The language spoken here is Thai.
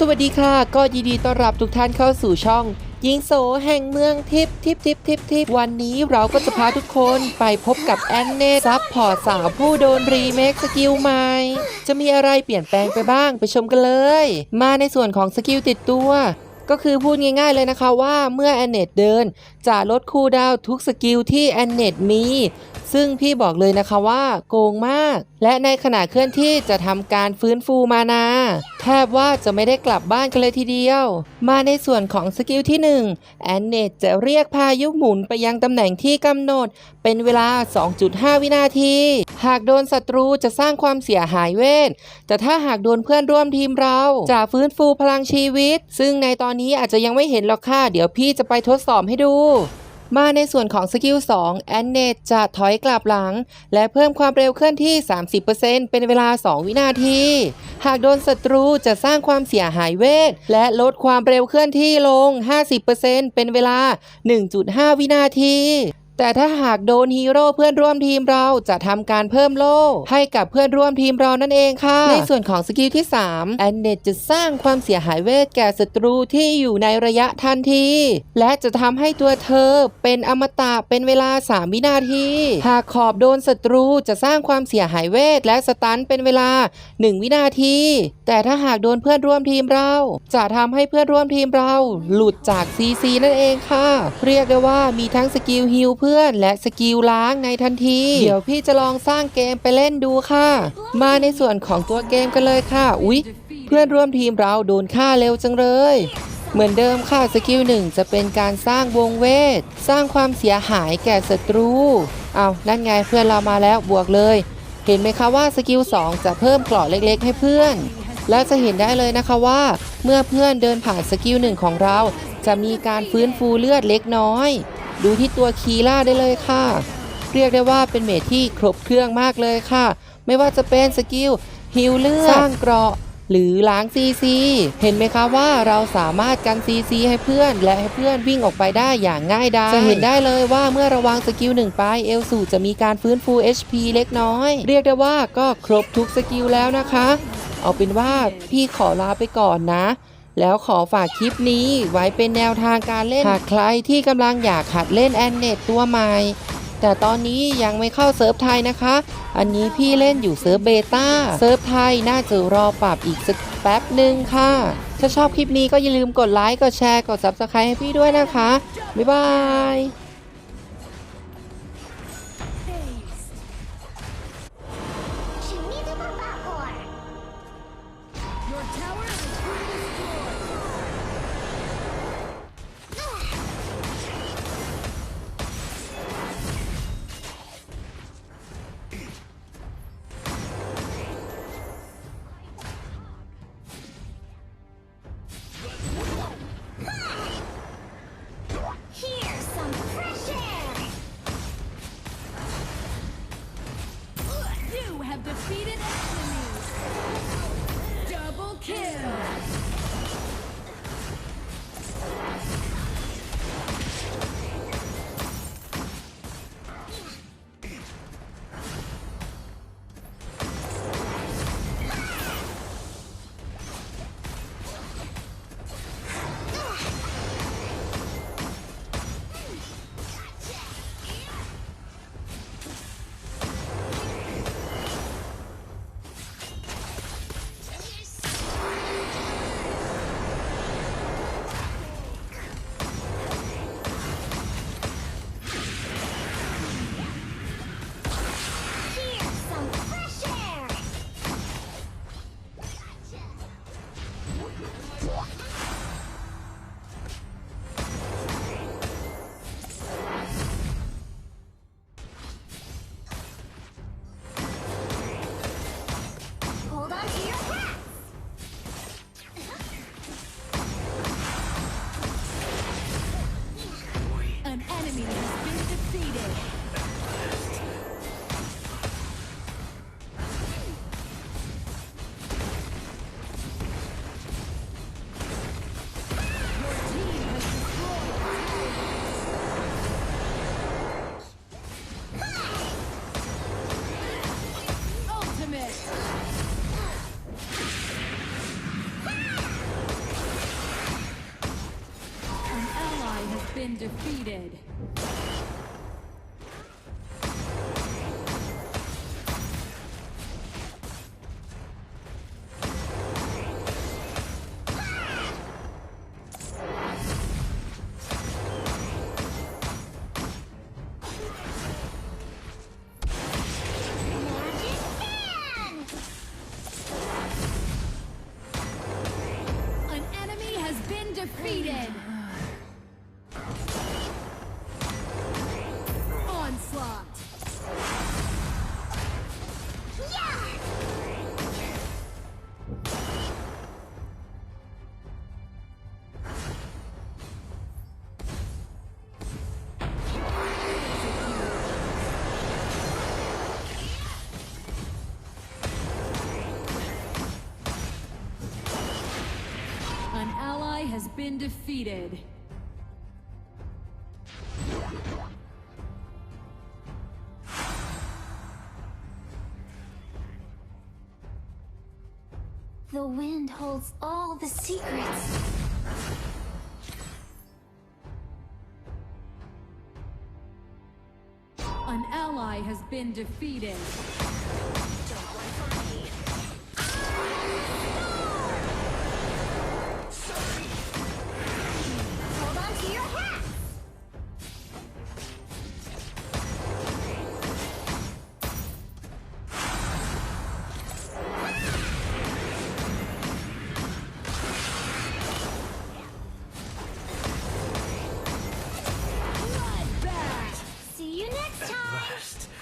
สวัสดีค่ะ ก็ยินดีต้อนรับทุกท่านเข้าสู่ช่อง ยิงโสแห่งเมืองทิพทิพทิพทิพทิพวันนี้เราก็จะพาทุกคนไปพบกับแอนเนตซับพอร์ตสาวผู้โดนรีเมคสกิลใหม่ จะมีอะไรเปลี่ยนแปลงไปบ้างไปชมกันเลย มาในส่วนของสกิลติดตัว ก็คือพูดง่ายๆเลยนะคะว่าเมื่อแอนเนตเดิน จะลดคูดาวทุกสกิลที่แอนเนตมี ซึ่งพี่บอกเลยนะคะว่าโกงมาก และในขณะเคลื่อนที่จะทำการฟื้นฟูมานาแทบว่าจะไม่ได้กลับบ้านกันเลยทีเดียว มาในส่วนของสกิลที่1แอนเนตจะเรียกพายุหมุนไปยังตำแหน่งที่กำหนด เป็นเวลา 2.5 วินาที หากโดนศัตรูจะสร้างความเสียหายเวท แต่ถ้าหากโดนเพื่อนร่วมทีมเราจะฟื้นฟูพลังชีวิต ซึ่งในตอนนี้อาจจะยังไม่เห็นหรอกค่ะ เดี๋ยวพี่จะไปทดสอบให้ดูมาในส่วนของสกิล 2 แอนเนตจะถอยกลับหลัง และเพิ่มความเร็วเคลื่อนที่ 30%เป็นเวลา 2 วินาที หากโดนศัตรูจะสร้างความเสียหายเวท และลดความเร็วเคลื่อนที่ลง 50%เป็นเวลา 1.5 วินาที แต่ถ้าหากโดนฮีโร่เพื่อนร่วมทีมเราจะทำการเพิ่มโล่ให้กับเพื่อนร่วมทีมเรานั่นเองค่ะ ในส่วนของสกิลที่ 3 แอนเนตจะสร้างความเสียหายเวทแก่ศัตรูที่อยู่ในระยะทันที และจะทำให้ตัวเธอเป็นอมตะเป็นเวลา 3 วินาที หากขอบโดนศัตรูจะสร้างความเสียหายเวทและสตันเป็นเวลา 1 วินาที แต่ถ้าหากโดนเพื่อนร่วมทีมเรา จะทำให้เพื่อนร่วมทีมเรา หลุดจาก CC นั่นเองค่ะ เรียกได้ว่ามีทั้งสกิลฮิลเพื่อนและสกิลล้างในทันที เดี๋ยวพี่จะลองสร้างเกมไปเล่นดูค่ะ มาในส่วนของตัวเกมกันเลยค่ะ อุ๊ย เพื่อนร่วมทีมเราโดนฆ่าเร็วจังเลย เหมือนเดิมค่ะสกิลหนึ่งจะเป็นการสร้างวงเวท สร้างความเสียหายแก่ศัตรู เอานั่นไงเพื่อนเรามาแล้วบวกเลย เห็นไหมคะว่าสกิล2จะเพิ่มเกราะเล็กๆ ให้เพื่อนและจะเห็นได้เลยนะคะว่า เมื่อเพื่อนเดินผ่านสกิลหนึ่งของเรา จะมีการฟื้นฟูเลือดเล็กน้อย ดูที่ตัวคีล่าได้เลยค่ะ เรียกได้ว่าเป็นเมทที่ครบเครื่องมากเลยค่ะ ไม่ว่าจะเป็นสกิลฮิลเลือดสร้างเกราะหรือล้างซีซีเห็นไหมคะว่าเราสามารถกันซีซีให้เพื่อน และให้เพื่อนวิ่งออกไปได้อย่างง่ายดายจะเห็นได้เลยว่าเมื่อระวางสกิลหนึ่งไปเอลสูจะมีการฟื้นฟู HP เล็กน้อย เรียกได้ว่าก็ครบทุกสกิลแล้วนะคะ เอาเป็นว่าพี่ขอลาไปก่อนนะ แล้วขอฝากคลิปนี้ไว้เป็นแนวทางการเล่นหากใครที่กำลังอยากหัดเล่นแอนเนตตัวใหม่ แต่ตอนนี้ยังไม่เข้าเซิร์ฟไทยนะคะ อันนี้พี่เล่นอยู่เซิร์ฟเบต้าเซิร์ฟไทยน่าจะรอปรับอีกสักแป๊บหนึ่งค่ะ ถ้าชอบคลิปนี้ก็อย่าลืมกดไลค์ กดแชร์ กด Subscribe ให้พี่ด้วยนะคะ บ๊ายบาย「Your tower defeated defeated. Been defeated. The wind holds all the secrets. An ally has been defeated. Don't run from cursed!